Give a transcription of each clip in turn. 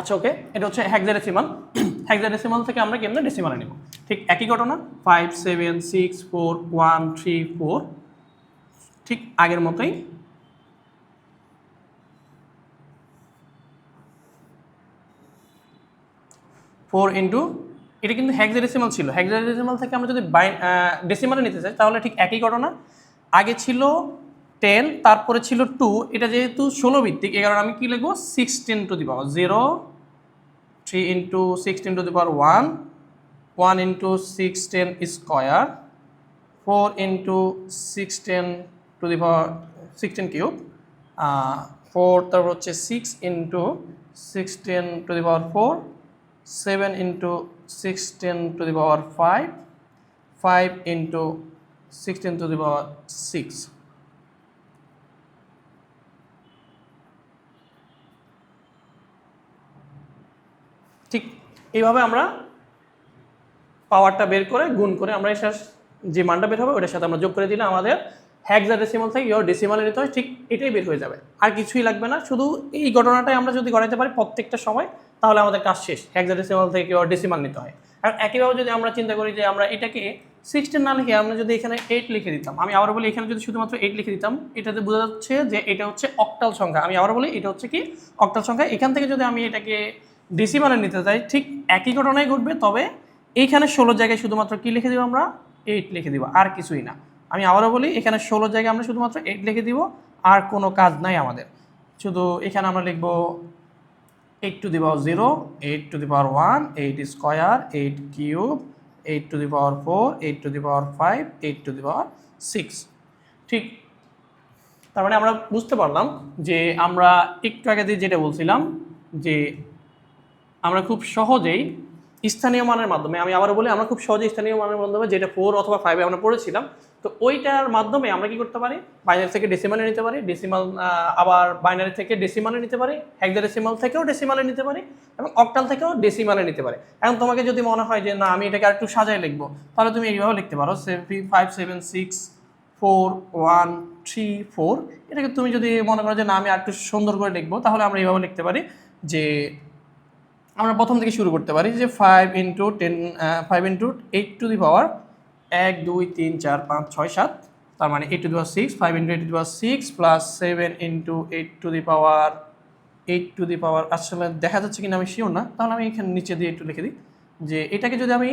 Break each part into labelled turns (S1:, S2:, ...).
S1: আচ্ছা ওকে এটা হচ্ছে হ্যাক্সাডেসিমাল হ্যাক্সাডেসিমাল থেকে আমরা কেমনে ডেসিমালে নেব? ঠিক একই ঘটনা? Five seven six four one three four ঠিক আগের মতোই। ফোর ইন্টু এটা কিন্তু হ্যাক্সাডেসিমাল ছিল। হ্যাক্সাডেসিমাল থেকে আমরা যদি বাই ডেসিমালে নিতে চাই, তাহলে ঠিক একই ঘটনা। আগে ছিল টেন তারপরে ছিল টু এটা যেহেতু ষোলো ভিত্তিক এই কারণে আমি কী লিখব? Sixteen to the power zero three into sixteen to the power one one into sixteen square four into sixteen to the power sixteen cube four তারপর হচ্ছে six into sixteen to the power four seven into sixteen to the power five five into sixteen to the power six ঠিক এইভাবে আমরা পাওয়ারটা বের করে, গুণ করে আমরা এটার যে মানটা বের হবে ওটার সাথে আমরা যোগ করে দিলে আমাদের হ্যাকজা ডেসিমাল থেকে ইয়োর ডেসিমালে নিতে হয়, ঠিক এটাই বের হয়ে যাবে। আর কিছুই লাগবে না, শুধু এই ঘটনাটাই আমরা যদি করাইতে পারি প্রত্যেকটা সময়, তাহলে আমাদের কাজ শেষ হ্যাকজা ডেসিমাল থেকে ইয়োর ডেসিমাল নিতে হয়। আর একইভাবে যদি আমরা চিন্তা করি যে আমরা এটাকে সিক্সটিন না লিখে আমরা যদি এখানে এইট লিখে দিতাম, আমি আবার বলি এখানে যদি শুধুমাত্র এইট লিখে দিতাম, এটাতে বোঝা যাচ্ছে যে এটা হচ্ছে অক্টাল সংখ্যা। আমি আবার বলি এটা হচ্ছে কি অক্টাল সংখ্যা। এখান থেকে যদি আমি এটাকে ডেসিমালে নিতে চাই। ঠিক একই ঘটনাই ঘটবে, তবে এইখানে ষোলো জায়গায় শুধুমাত্র কি লিখে দিব আমরা? এইট লিখে দিব, আর কিছুই না। আমি আবারও বলি, এখানে ষোলো জায়গায় আমরা শুধুমাত্র এইট লিখে দিব, আর কোনো কাজ নাই আমাদের। শুধু এখানে আমরা লিখব eight to the power zero eight to the power one eight square eight cube eight to the power four eight to the power five eight to the power six ঠিক, তার মানে আমরা বুঝতে পারলাম যে আমরা একটু আগে দিয়ে যেটা বলছিলাম, যে আমরা খুব সহজেই স্থানীয় মানের মাধ্যমে, আমি আবারও বলি, আমরা খুব সহজেই স্থানীয় মানের মাধ্যমে যেটা ফোর অথবা ফাইভে আমরা পড়েছিলাম, তো ওইটার মাধ্যমে আমরা কি করতে পারি? বাইনারি থেকে ডেসিমালে নিতে পারি ডেসিমাল আবার বাইনারি থেকে ডেসিমালে নিতে পারি হেক্সা ডেসিমাল থেকেও ডেসিমালে নিতে পারি, এবং অক্টাল থেকেও ডেসিমালে নিতে পারি। এখন তোমাকে যদি মনে হয় যে, না, আমি এটাকে আর একটু সাজায় লিখব তাহলে তুমি এইভাবে লিখতে পারো seven five seven six four one three four এটাকে তুমি যদি মনে করো যে, না, আমি আর একটু সুন্দর করে লিখব তাহলে আমরা এইভাবে লিখতে পারি যে আমরা প্রথম থেকে শুরু করতে পারি যে five into ten five into eight to the power এক, দুই, তিন, চার, পাঁচ, ছয়, সাত। তার মানে eight to the power six five into eight to the power six plus seven into eight to the power eight to the power আসলে দেখা যাচ্ছে কিনা আমি শিওর না। তাহলে আমি এখানে নিচে দিয়ে একটু লিখে দিই যে এটাকে যদি আমি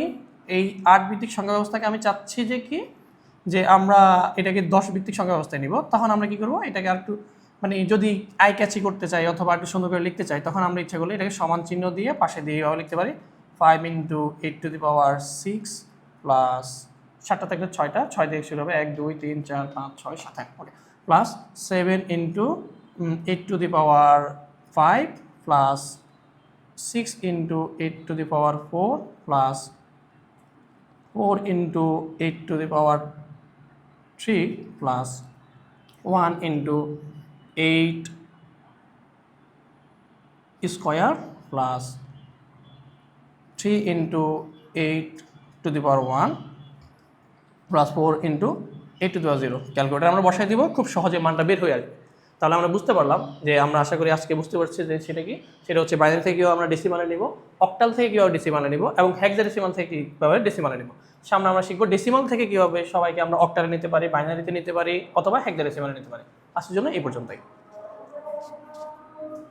S1: এই আট ভিত্তিক সংখ্যা ব্যবস্থাকে আমি চাচ্ছি যে কি? যে আমরা এটাকে দশ ভিত্তিক সংখ্যা ব্যবস্থায় নিব, তখন আমরা কি করব? এটাকে আর একটু মানে যদি আই ক্যাচি করতে চাই অথবা একটু সুন্দর করে লিখতে চাই, তখন আমরা ইচ্ছা করলে এটাকে সমান চিহ্ন দিয়ে পাশে দিয়ে এভাবে লিখতে পারি। Five into eight to the power six plus সাতটা থেকে ছয়টা, ছয় থেকে শুরু হবে এক, দুই, তিন, চার, পাঁচ, ছয়, সাত, এক, okay. Plus seven into eight to the power five plus six into eight to the power four plus four into eight to the power three plus one into eight square plus three into eight to the power one plus four into eight to the power zero. Calculator আমরা বসাই দিব, খুব সহজে মানটা বের হয়ে আসবে। তাহলে আমরা বুঝতে পারলাম যে আমরা আশা করি আজকে বুঝতে পারছি যে সেটা কি। সেটা হচ্ছে বাইরে থেকে আমরা ডেসিমালে নিব অক্টাল থেকে কীভাবে ডেসিমালে নিব এবং হ্যাক্সা ডেসিমাল থেকে কীভাবে ডেসিমালে নিব। সামনে আমরা শিখব ডেসিমাল থেকে কীভাবে সবাইকে আমরা অক্টালে নিতে পারি বাইনারিতে নিতে পারি অথবা হ্যাক্সা ডেসিমালে নিতে পারি। আজকের জন্য এই পর্যন্তই।